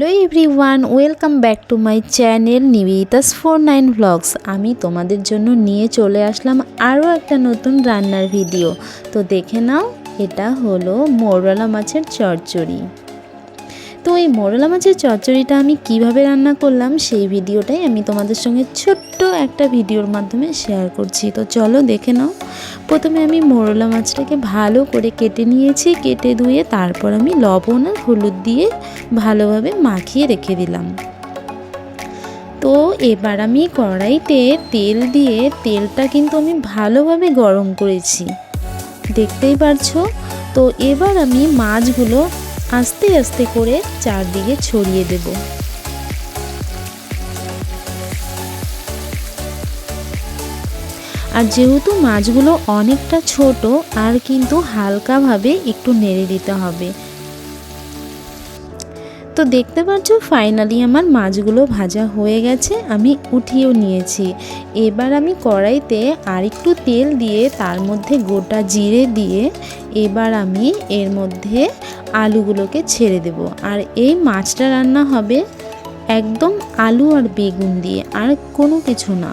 Hello everyone welcome back to my channel Nivedita's four nine vlogs আমি তোমাদের জন্য নিয়ে চলে আসলাম আরও একটা নতুন রান্নার ভিডিও তো দেখে নাও, এটা হলো মোরলা মাছের চচ্চড়ি। তো এই মোরলা মাছের চচ্চড়িটা আমি কীভাবে রান্না করলাম সেই ভিডিওটাই আমি তোমাদের সঙ্গে ছোট্ট একটা ভিডিওর মাধ্যমে শেয়ার করছি। তো চলো দেখে নাও। প্রথমে আমি মোরলা মাছটাকে ভালো করে কেটে নিয়েছি, কেটে ধুয়ে তারপর আমি লবণ আর হলুদ দিয়ে ভালোভাবে মাখিয়ে রেখে দিলাম। তো এবার আমি কড়াইতে তেল দিয়ে, তেলটা কিন্তু আমি ভালোভাবে গরম করেছি। দেখতেই পারছ? তো এবার আমি মাছগুলো আস্তে আস্তে করে চারদিকে ছড়িয়ে দেব। আর যেহেতু মাছগুলো অনেকটা ছোট, আর কিন্তু হালকাভাবে একটু নেড়ে দিতে হবে। তো দেখতে পাচ্ছ ফাইনালি আমার মাছগুলো ভাজা হয়ে গেছে, আমি উঠিয়েও নিয়েছি। এবার আমি কড়াইতে আর একটু তেল দিয়ে, তার মধ্যে গোটা জিরে দিয়ে, এবার আমি এর মধ্যে আলুগুলোকে ছেড়ে দেব। আর এই মাছটা রান্না হবে একদম আলু আর বেগুন দিয়ে, আর কোনো কিছু না।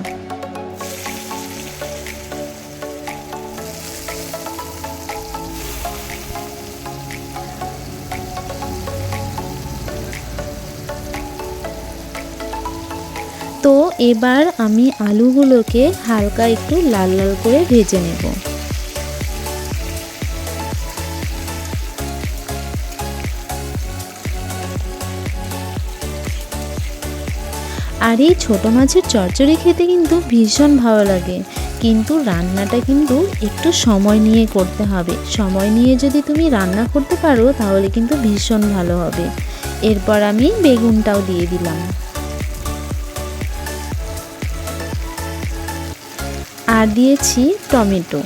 তো এবার আমি আলুগুলোকে হালকা একটু লাল লাল করে ভেজে নেব। আর এই ছোটো মাছের চচ্চড়ি খেতে কিন্তু ভীষণ ভালো লাগে। কিন্তু রান্নাটা কিন্তু একটু সময় নিয়ে করতে হবে। সময় নিয়ে যদি তুমি রান্না করতে পারো, তাহলে কিন্তু ভীষণ ভালো হবে। এরপর আমি বেগুনটাও দিয়ে দিলাম। আর দিয়েছি টমেটো।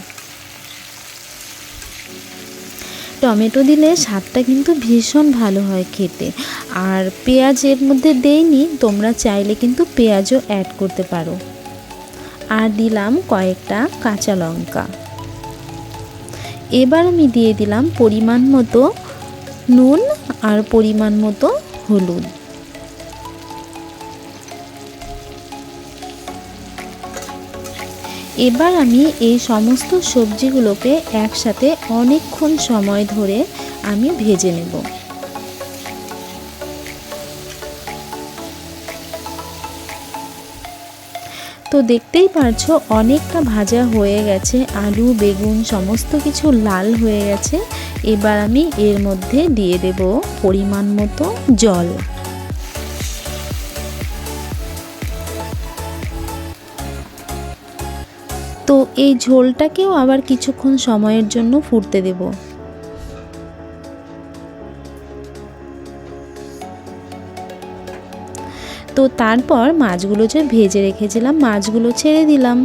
টমেটো দিলে স্বাদটা কিন্তু ভীষণ ভালো হয় খেতে। আর পেঁয়াজ এর মধ্যে দেইনি, তোমরা চাইলে কিন্তু পেঁয়াজও অ্যাড করতে পারো। আর দিলাম কয়েকটা কাঁচা লঙ্কা। এবার আমি দিয়ে দিলাম পরিমাণ মতো নুন আর পরিমাণ মতো হলুদ। এবার আমি এই সমস্ত সবজিগুলোকে একসাথে অনেকক্ষণ সময় ধরে আমি ভেজে নেব। তো দেখতেই পারছ, অনেকটা ভাজা হয়ে গেছে, আলু, বেগুন, সমস্ত কিছু লাল হয়ে গেছে। এবার আমি এর মধ্যে দিয়ে দেব পরিমাণ মতো জল। তো এই ঝোলটাকেও আবার কিছুক্ষণ সময়ের জন্য ফুটতে দেব। তো তারপর মাছগুলো যে ভেজে রেখেছিলাম, মাছগুলো ছেড়ে দিলাম।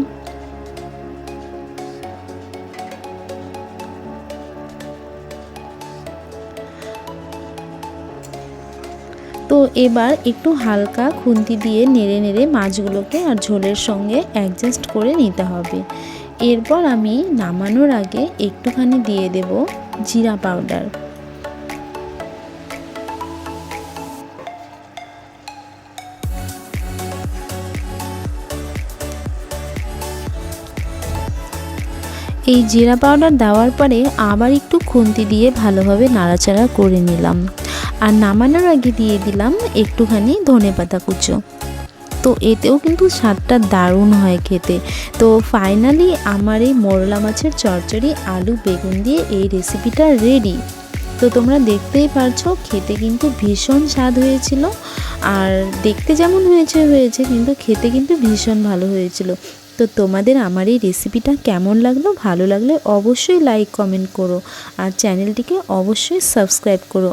তো এবার একটু হালকা খুন্তি দিয়ে নেড়ে নেড়ে মাছগুলোকে আর ঝোলের সঙ্গে অ্যাডজাস্ট করে নিতে হবে। এরপর আমি নামানোর আগে একটুখানি দিয়ে দেব জিরা পাউডার এই জিরা পাউডার দেওয়ার পরে আবার একটু খুন্তি দিয়ে ভালোভাবে নাড়াচাড়া করে নিলাম। আর নামানোর আগে দিয়ে দিলাম একটুখানি ধনে পাতা কুচো। তো এতেও কিন্তু স্বাদটা দারুণ হয় খেতে। তো ফাইনালি আমার এই মোরলা মাছের চচ্চড়ি, আলু, বেগুন দিয়ে এই রেসিপিটা রেডি তো তোমরা দেখতেই পারছ, খেতে কিন্তু ভীষণ স্বাদ হয়েছিল। আর দেখতে যেমন হয়েছে হয়েছে, কিন্তু খেতে কিন্তু ভীষণ ভালো হয়েছিল। তো তোমাদের আমার এই রেসিপিটা কেমন লাগল, ভালো লাগলে অবশ্যই লাইক কমেন্ট করো। আর চ্যানেলটিকে অবশ্যই সাবস্ক্রাইব করো।